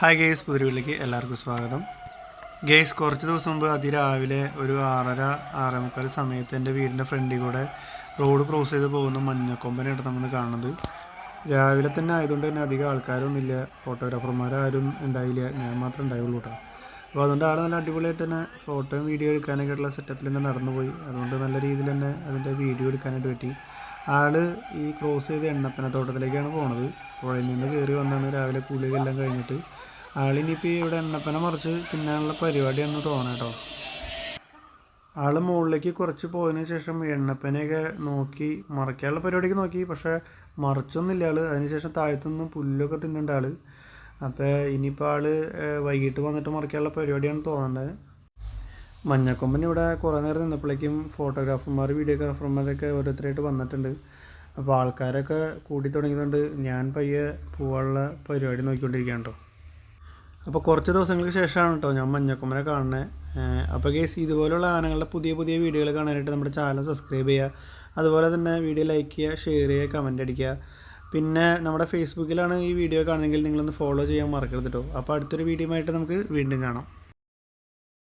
Hi guys പുതിരിവിലേക്ക് എല്ലാവർക്കും സ്വാഗതം. Guys കുറച്ച് ദിവസം മുമ്പ് അതിരാവിലെ ഒരു ആറര ആറേ മുക്കാൽ സമയത്ത് എന്റെ വീടിന്റെ ഫ്രണ്ടിൽ കൂടെ റോഡ് ക്രോസ് ചെയ്ത് പോകുന്ന മഞ്ഞക്കൊമ്പനായിട്ട് നമ്മൾ കാണുന്നത്. രാവിലെ തന്നെ ആയതുകൊണ്ട് തന്നെ അധികം ആൾക്കാരൊന്നുമില്ല. ഫോട്ടോഗ്രാഫർമാരാരും ഉണ്ടായില്ല. ഞാൻ മാത്രമേ ഉണ്ടായുള്ളൂ കേട്ടോ അപ്പോൾ അതുകൊണ്ട് ആൾ നല്ല അടിപൊളിയായിട്ട് തന്നെ ഫോട്ടോയും വീഡിയോ എടുക്കാനൊക്കെ ഉള്ള സെറ്റപ്പിൽ തന്നെ നടന്നുപോയി. അതുകൊണ്ട് നല്ല രീതിയിൽ തന്നെ അതിന്റെ വീഡിയോ എടുക്കാനായിട്ട് പറ്റി. ആൾ ഈ ക്രോസ് ചെയ്ത് എണ്ണപ്പന തോട്ടത്തിലേക്കാണ് പോണത്. പുഴയിൽ നിന്ന് കയറി വന്നാണ് രാവിലെ കൂലിയെല്ലാം കഴിഞ്ഞിട്ട്. ആളിനിപ്പോൾ ഇവിടെ എണ്ണപ്പന മറിച്ച് തിന്നാനുള്ള പരിപാടിയാണെന്ന് കേട്ടോ ആൾ മുകളിലേക്ക് കുറച്ച് പോയതിന് ശേഷം എണ്ണപ്പനയൊക്കെ നോക്കി മറയ്ക്കാനുള്ള പരിപാടിക്ക് നോക്കി. പക്ഷേ മറിച്ചൊന്നുമില്ല ആൾ. അതിനുശേഷം താഴത്തുനിന്ന് പുല്ലൊക്കെ തിന്നുണ്ട് ആൾ അപ്പോൾ ഇനിയിപ്പോൾ ആൾ വൈകിട്ട് വന്നിട്ട് മറിക്കാനുള്ള പരിപാടിയാണ് തോന്നുന്നത് മഞ്ഞക്കൊമ്പൻ ഇവിടെ കുറേ നേരം നിന്നപ്പോഴേക്കും ഫോട്ടോഗ്രാഫർമാർ വീഡിയോഗ്രാഫർമാരൊക്കെ ഓരോരുത്തരായിട്ട് വന്നിട്ടുണ്ട്. അപ്പോൾ ആൾക്കാരൊക്കെ കൂടി തുടങ്ങിയതുകൊണ്ട് ഞാൻ പയ്യെ പോകാനുള്ള പരിപാടി നോക്കിക്കൊണ്ടിരിക്കുകയാണ് കേട്ടോ അപ്പോൾ കുറച്ച് ദിവസങ്ങൾക്ക് ശേഷമാണ് കേട്ടോ ഞാൻ മഞ്ഞക്കൊമ്പനെ കാണുന്നത്. അപ്പോൾ കേസ് ഇതുപോലുള്ള ആനകളുടെ പുതിയ പുതിയ വീഡിയോകൾ കാണാനായിട്ട് നമ്മുടെ ചാനൽ സബ്സ്ക്രൈബ് ചെയ്യുക. അതുപോലെ തന്നെ വീഡിയോ ലൈക്ക് ചെയ്യുക ഷെയർ ചെയ്യുക കമന്റ് അടിക്കുക. പിന്നെ നമ്മുടെ ഫേസ്ബുക്കിലാണ് ഈ വീഡിയോ കാണുന്നതെങ്കിൽ നിങ്ങളൊന്ന് ഫോളോ ചെയ്യാൻ മറക്കരുത് കേട്ടോ. അപ്പോൾ അടുത്തൊരു വീഡിയോ ആയിട്ട് നമുക്ക് വീണ്ടും കാണാം.